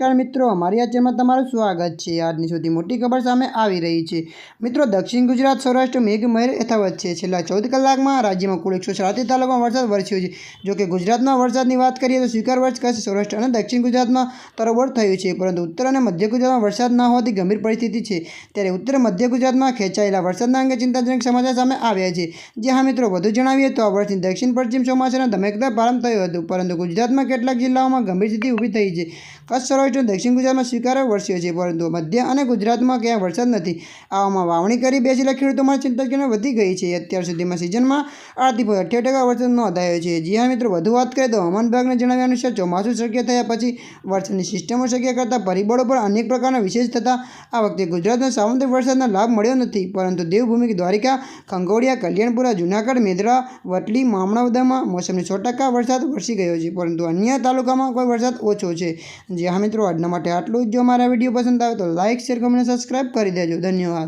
નમસ્કાર મિત્રો, અમારી આ ચેનલમાં તમારું સ્વાગત છે. આજની સૌથી મોટી ખબર સામે આવી રહી છે. મિત્રો, દક્ષિણ ગુજરાત, સૌરાષ્ટ્ર, મેઘમહેર યથાવત છે. છેલ્લા ચૌદ કલાકમાં રાજ્યમાં કુલ એકસો સાડત્રીસ તાલુકામાં વરસાદ વરસ્યો છે. જોકે ગુજરાતમાં વરસાદની વાત કરીએ તો સ્વીકાર વર્ષ કચ્છ સૌરાષ્ટ્ર અને દક્ષિણ ગુજરાતમાં તરબોળ થયું છે. પરંતુ ઉત્તર અને મધ્ય ગુજરાતમાં વરસાદ ન હોવાથી ગંભીર પરિસ્થિતિ છે. ત્યારે ઉત્તર મધ્ય ગુજરાતમાં ખેંચાયેલા વરસાદના અંગે ચિંતાજનક સમાચાર સામે આવ્યા છે. જે હા, મિત્રો, વધુ જણાવીએ તો આ વર્ષની દક્ષિણ, પશ્ચિમ ચોમાસાના ધમેકદાર પ્રારંભ થયો હતો. પરંતુ ગુજરાતમાં કેટલાક જિલ્લાઓમાં ગંભીર સ્થિતિ ઊભી થઈ છે. કચ્છ, સૌરાષ્ટ્ર અને દક્ષિણ ગુજરાતમાં સ્વીકારો વરસ્યો છે, પરંતુ મધ્ય અને ગુજરાતમાં ક્યાંય વરસાદ નથી. આવામાં વાવણી કરી બેસેલા ખેડૂતો માટે ચિંતાજનક વધી ગઈ છે. અત્યાર સુધીમાં સિઝનમાં આઠથી અઠ્યાર ટકા વરસાદ નોંધાયો છે. જી હા, મિત્રો, વધુ વાત કરીએ તો હવામાન વિભાગને જણાવ્યા અનુસાર ચોમાસું શક્ય થયા પછી વરસાદની સિસ્ટમો શક્ય કરતાં પરિબળો પર અનેક પ્રકારના વિશેષ થતાં આ વખતે ગુજરાતમાં સામુદ્રિક વરસાદનો લાભ મળ્યો નથી. પરંતુ દેવભૂમિ દ્વારિકા, ખંગોળિયા, કલ્યાણપુરા, જૂનાગઢ મેદરા વટલી મામણાવદામાં મોસમની સો ટકા વરસાદ વરસી ગયો છે. પરંતુ અન્ય તાલુકામાં કોઈ વરસાદ ઓછો છે. જે હા મિત્રો, આજના માટે આટલું જ. જો મારા વીડિયો પસંદ આવે તો લાઇક શેર કમેન્ટ સબસ્ક્રાઈબ કરી દેજો. ધન્યવાદ.